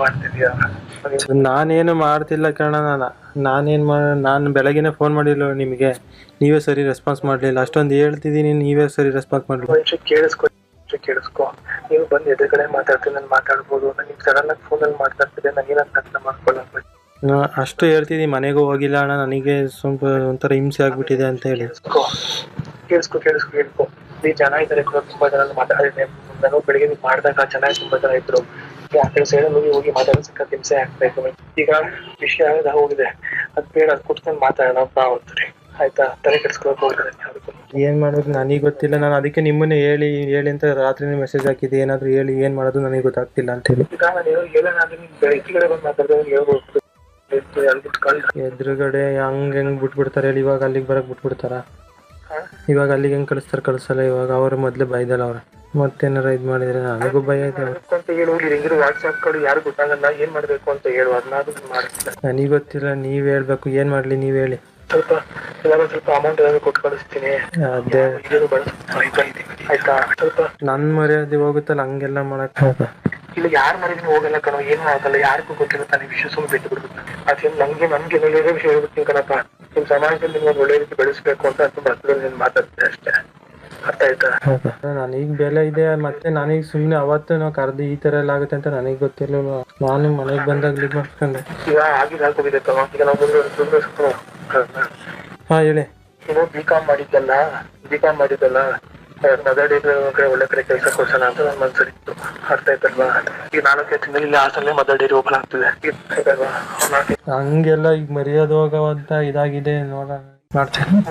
ಮಾಡ್ತಿದ್ಯಾ? ನಾನೇನು ಮಾಡ್ತಿಲ್ಲ ಕಣ ನಾನು. ನಾನೇನು ಮಾ ನಾನು ಬೆಳಗ್ಗೆನೆ ಫೋನ್ ಮಾಡಿಲ್ಲ ನಿಮಗೆ? ನೀವೇ ಸರಿ ರೆಸ್ಪಾನ್ಸ್ ಮಾಡಲಿಲ್ಲ. ಅಷ್ಟೊಂದು ಹೇಳ್ತಿದ್ದೀನಿ ನೀವೇ ಸರಿ ರೆಸ್ಪಾನ್ಸ್ ಮಾಡಲಿಲ್ಲ. ಒಂಚೂರು ಕೇಳಿಸ್ಕೊ ಒಂಚೂರು ಕೇಳಿಸ್ಕೊ. ನೀವು ಬಂದು ಎದುರುಗಡೆ ಮಾತಾಡ್ತೀನಿ ನಾನು ಮಾತಾಡ್ಬೋದು. ನೀವು ಸಡನ್ ಆಗಿ ಫೋನಲ್ಲಿ ಮಾತಾಡ್ತಿದ್ದೆ ನಾನು ಏನಂತ ಅರ್ಥ ಮಾಡ್ಕೊಳ್ಳೋದು ಅಷ್ಟು ಹೇಳ್ತಿದ್ದೀನಿ ಮನೆಗೂ ಹೋಗಿಲ್ಲ ಅಣ್ಣ. ನನಗೆ ಸ್ವಲ್ಪ ಒಂಥರ ಹಿಂಸೆ ಆಗ್ಬಿಟ್ಟಿದೆ ಅಂತ ಹೇಳಿ. ಕೇಳಿಸ್ಕೊ ಕೇಳಿಸ್ಕೊ ಕೇಳಿಸ್ಕೊ ಈ ಜನ ಇದ್ದಾರೆ ಕೂಡ ತುಂಬಾ ಜನ ಮಾತಾಡಿದ್ದೆ. ನಾನು ಬೆಳಿಗ್ಗೆ ನೀವು ಮಾಡಿದಾಗ ಚೆನ್ನಾಗಿ ತುಂಬಾ ಜನ ಇದ್ರು. ಆ ಕಡೆ ಸೈಡ್ ಹೋಗಿ ಹೋಗಿ ಮಾತಾಡೋ ಸಕ್ಕ ಹಿಂಸೆ ಆಗ್ತಾ ಇತ್ತು. ಈಗ ವಿಷಯ ಆಗದ ಹೋಗಿದೆ. ಅದ್ ಬೇಡ ಅದ್ ಕುಟ್ಕೊಂಡ್ ಮಾತಾಡೋಣ ಬಾ ಅಂತಾರೆ. ಆಯ್ತಾ? ತಲೆ ಕೆಡ್ಸ್ಕೊಳಕ್ ಹೋಗ್ತಾರೆ ಏನ್ ಮಾಡೋದು? ನನಗೆ ಗೊತ್ತಿಲ್ಲ. ನಾನು ಅದಕ್ಕೆ ನಿಮ್ಮನ್ನೇ ಹೇಳಿ ಹೇಳಿ ಅಂತ ರಾತ್ರಿನೇ ಮೆಸೇಜ್ ಹಾಕಿದ್ದೆ. ಏನಾದ್ರು ಹೇಳಿ ಏನ್ ಮಾಡೋದು ನನಗೆ ಗೊತ್ತಾಗ್ತಿಲ್ಲ ಅಂತ ಹೇಳಿ. ನಾನು ಬಂದು ಮಾತಾಡಿದ್ರೆ ಹೇಳ್ಬೋದು ಎದುರುಗಡೆ ಹಂಗ್ ಹೆಂಗ್ ಬಿಟ್ಬಿಡ್ತಾರೆ ಹೇಳಿ. ಇವಾಗ ಅಲ್ಲಿಗೆ ಬರಕ್ ಬಿಟ್ಬಿಡ್ತಾರ? ಇವಾಗ ಅಲ್ಲಿಗೆ ಹೆಂಗ್ ಕಳಿಸ್ತಾರ ಕಳ್ಸಲ್ಲ. ಇವಾಗ ಅವ್ರ ಮೊದ್ಲೇ ಬೈದಲ್ಲ ಅವ್ರು. ಮತ್ತೇನಾರ ಇದು ಮಾಡಿದ್ರೆ ನನಗೂ ಭಯ ಇದೆ ಅಂತ ಹೇಳು ಹೆಂಗಿರೋ ವಾಟ್ಸ್ಆಪ್ ಕಡೆ ಯಾರು ಗೊತ್ತಾಗಲ್ಲ ಏನ್ ಮಾಡ್ಬೇಕು ಅಂತ ಹೇಳು ಅದನ್ನಾದ್ರೂ ಮಾಡ್ತಿಲ್ಲ ನನಗೆ ಗೊತ್ತಿಲ್ಲ ನೀವ್ ಹೇಳ್ಬೇಕು ಏನ್ ಮಾಡ್ಲಿ ನೀವ್ ಹೇಳಿ. ಸ್ವಲ್ಪ ಏನಾದ್ರು ಸ್ವಲ್ಪ ಅಮೌಂಟ್ ಏನಾದ್ರು ಕೊಟ್ಟು ಕಳಿಸ್ತೀನಿ. ಅದೇ. ಇದನ್ನು ಬಳಸ್ತಾ ಆಯ್ತಾ ಸ್ವಲ್ಪ ನನ್ನ ಮರ್ಯಾದೆ ಹೋಗುತ್ತಲ್ಲ ಹಂಗೆಲ್ಲ ಮಾಡಕ್ ಇಲ್ಲಿ ಯಾರು ಮಾಡಿದ್ರು ಹೋಗಲ್ಲ ಕಣೋ ಏನು ಆಗಲ್ಲ ಯಾರಿಗೂ ಗೊತ್ತಿಲ್ಲ ತಾನೇ ವಿಷಯ ಸುಮ್ಮನೆ ಬಿಟ್ಟು ಬಿಡ್ಬೇಕು ಅದೇನು ನನಗೆ ನಮ್ಗೆ ಒಳ್ಳೆ ವಿಷಯ ಹೇಳ್ಬಿಡ್ತೀನಿ ಕಣಪ್ಪ. ನಿಮ್ ಸಮಾಜದಲ್ಲಿ ನಿಮ್ಗೆ ಒಳ್ಳೆ ರೀತಿ ಬೆಳೆಸ್ಬೇಕು ಅಂತ ತುಂಬ ಹತ್ರದಲ್ಲಿ ನೀನು ಮಾತಾಡ್ತೀನಿ. ನನಗೆ ಬೆಲೆ ಇದೆ ಮತ್ತೆ ನನಗ್ ಸುಮ್ನೆ ಅವತ್ತು ನಾವು ಕರೆದು ಈ ತರ ಎಲ್ಲ ಆಗುತ್ತೆ ಅಂತ ನನಗೆ ಗೊತ್ತಿರಲಿಲ್ಲ ನಾನು ಮನೆಗ್ ಬಂದಾಗ ಇದು ಮಾಡ್ಕೊಂಡೆ ಹಾ ಹೇಳಿ ನೀವು ಬಿ ಕಾಮ್ ಮಾಡಿದ್ದಲ್ಲ ಬಿ ಕಾಮ್ ಮಾಡಿದ್ದಲ್ಲ ಮದರ್ ಡೇ ಕಡೆ ಒಳ್ಳೆ ಕಡೆ ಕೆಲಸ ಕೊಡ್ಸೋಣ ಅಂತ ನನ್ನ ಮನ್ಸಲ್ಲಿ ಇತ್ತು ಅರ್ಥ ಆಯ್ತಲ್ವಾ ಈಗ ನಾಲ್ಕೈದು ತಿಂಗಳಲ್ಲಿ ಹಾಸನಲ್ಲೇ ಮದರ್ ಡೈರಿ ಓಪನ್ ಆಗ್ತಿದೆ ಹಂಗೆಲ್ಲ ಈಗ ಮರ್ಯಾದ ಹೋಗೋವಂತ ಇದಾಗಿದೆ ನೋಡೋಣ ಮಾಡ್ತೀನಿ